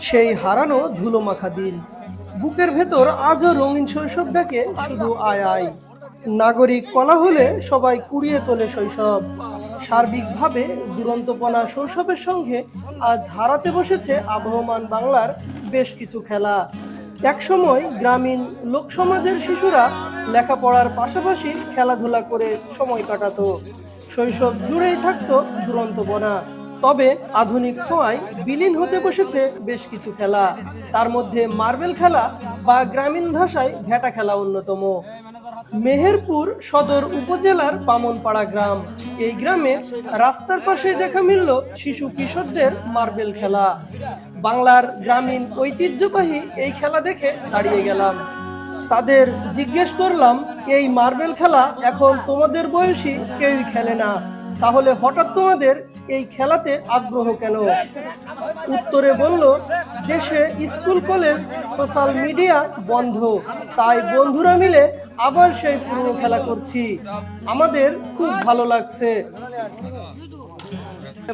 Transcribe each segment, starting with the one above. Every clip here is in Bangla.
সেই হারানো ধুলো মাখা দিন বুকের ভেতর আজও রঙিন শৈশব ডাকে শুধু আয় আয়। নাগরিক কলা হলে সবাই কুড়িয়ে তোলে শৈশব। সার্বিকভাবে দুরন্তপনা শৈশবের সঙ্গে আজ হারাতে বসেছে আবহমান বাংলার বেশ কিছু খেলা। একসময় গ্রামীণ লোকসমাজের শিশুরা লেখাপড়ার পাশাপাশি খেলাধুলা করে সময় কাটাতো। শৈশব জুড়েই থাকতো দুরন্তপনা। তবে আধুনিক ছোঁয়ায় বিলীন হতে বসেছে বেশ কিছু খেলা। তার মধ্যে মার্বেল খেলা বা গ্রামীণ ভাষায় ভেটা খেলা অন্যতম। মেহেরপুর সদর উপজেলার বামনপাড়া গ্রাম। এই গ্রামে রাস্তার পাশে দেখা মিলল শিশু কিশোরদের মার্বেল খেলা। বাংলার গ্রামীণ ঐতিহ্যবাহী এই খেলা দেখে দাঁড়িয়ে গেলাম। তাদের জিজ্ঞেস করলাম, এই মার্বেল খেলা এখন তোমাদের বয়সী কেউই খেলে না? তাহলে হঠাৎ তোমাদের এই খেলাতে আগ্রহ কেন? উত্তরে বলল, দেশে স্কুল, কলেজ, সোশ্যাল মিডিয়া বন্ধ। তাই বন্ধুরা মিলে আবার সেই পুরনো খেলা করছি। আমাদের খুব ভালো লাগছে।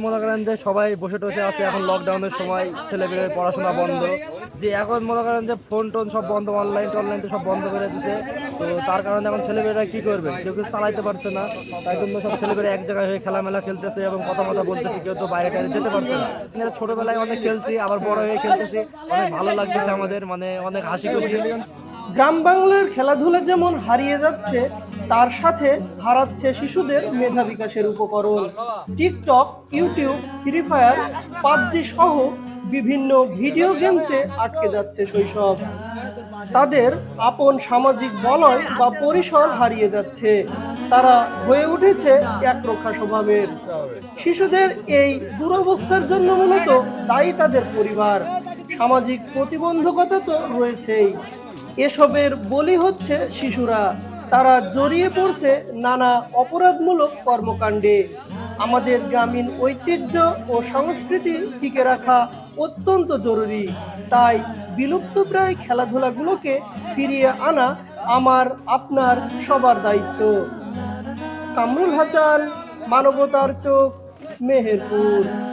মনে করেন যে সবাই বসে টসে আছে, এখন লকডাউনের সময় ছেলেমেয়ের পড়াশোনা বন্ধ। যে এখন মনে করেন যে ফোন টোন সব বন্ধ অনলাইন টনলাইন তো সব বন্ধ করে দিছে। তো তার কারণে এখন ছেলেমেয়েরা কি করবে? কেউ কিছু চালাইতে পারছে না। তাই জন্য সব ছেলেমেয়েরা এক জায়গায় হয়ে খেলামেলা খেলতেছে এবং কথা কথা বলতেছে, কেউ তো বাইরে টাইরে যেতে পারছে না। ছোটবেলায় অনেক খেলছি, আবার বড় হয়ে খেলতেছি। অনেক ভালো লাগতেছে আমাদের মানে অনেক হাসি খুশি। গ্রাম বাংলার খেলাধুলা যেমন হারিয়ে যাচ্ছে, তার সাথে হারাচ্ছে শিশুদের মেধা বিকাশের উপকরণ। TikTok, YouTube, free fire, PUBG সহ বিভিন্ন ভিডিও গেমসে আটকে যাচ্ছে শৈশব। তাদের আপন সামাজিক বলয় বা পরিসর হারিয়ে যাচ্ছে। তারা হয়ে উঠেছে একরক্ষা স্বভাবের। শিশুদের এই দুরবস্থার জন্য মূলত দায়ী তাদের পরিবার। সামাজিক প্রতিবন্ধকতা তো রয়েছেই। এসবের বলি হচ্ছে শিশুরা। তারা জড়িয়ে পড়ছে নানা অপরাধমূলক কর্মকাণ্ডে। আমাদের গ্রামীণ ঐতিহ্য ও সংস্কৃতি টিকে রাখা অত্যন্ত জরুরি। তাই বিলুপ্তপ্রায় খেলাধুলাগুলোকে ফিরিয়ে আনা আমার, আপনার, সবার দায়িত্ব। কামরুল হাসান, মানবতার চোখ, মেহেরপুর।